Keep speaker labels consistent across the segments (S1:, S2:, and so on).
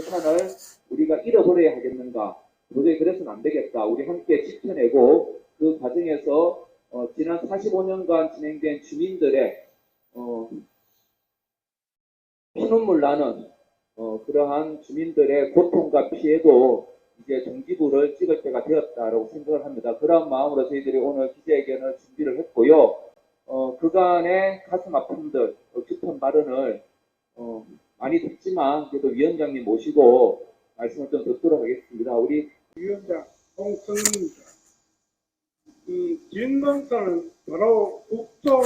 S1: 산을 우리가 잃어버려야 하겠는가? 도저히 그래서는 안 되겠다. 우리 함께 지켜내고 그 과정에서 어, 지난 45년간 진행된 주민들의 어, 피눈물 나는 어, 그러한 주민들의 고통과 피해도 이제 종지부를 찍을 때가 되었다라고 생각을 합니다. 그런 마음으로 저희들이 오늘 기자회견을 준비를 했고요. 어, 그간의 가슴 아픔들, 어, 깊은 발언을 어, 많이 듣지만 그래도 위원장님 모시고 말씀을 좀 듣도록 하겠습니다. 우리
S2: 위원장 홍성입니다. 이 진동선은 바로 국도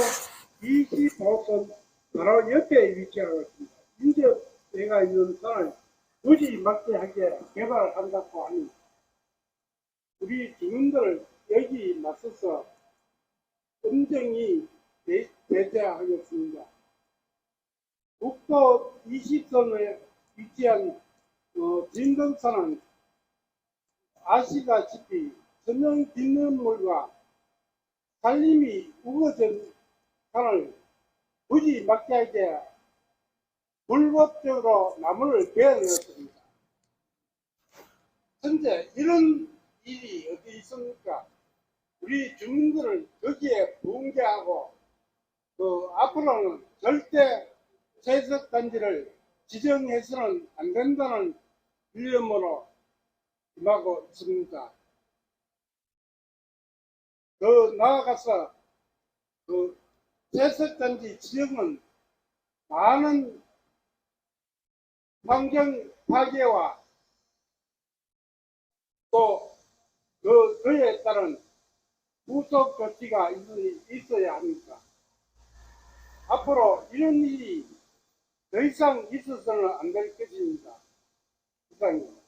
S2: 25선 바로 옆에 위치하고 있습니다. 인접대가 있는 선을 굳이 막대하게 개발한다고 하니 우리 주민들 여기 맞서서 엄정히 대- 대대하겠습니다. 국도 20선에 위치한 어, 진동선은 아시다시피 서명 빗는물과 살림이 우거진 산을 굳이 막지하게 불법적으로 나무를 베어냈습니다. 현재 이런 일이 어디 있습니까? 우리 주민들을 거기에 붕괴하고 그 앞으로는 절대 세석단지를 지정해서는 안 된다는 일념으로 임하고 있습니다. 더 나아가서 그 제석단지 지역은 많은 환경 파괴와 또 그, 그에 따른 후속 조치가 있- 있어야 합니다. 앞으로 이런 일이 더 이상 있어서는 안 될 것입니다. 이상입니다.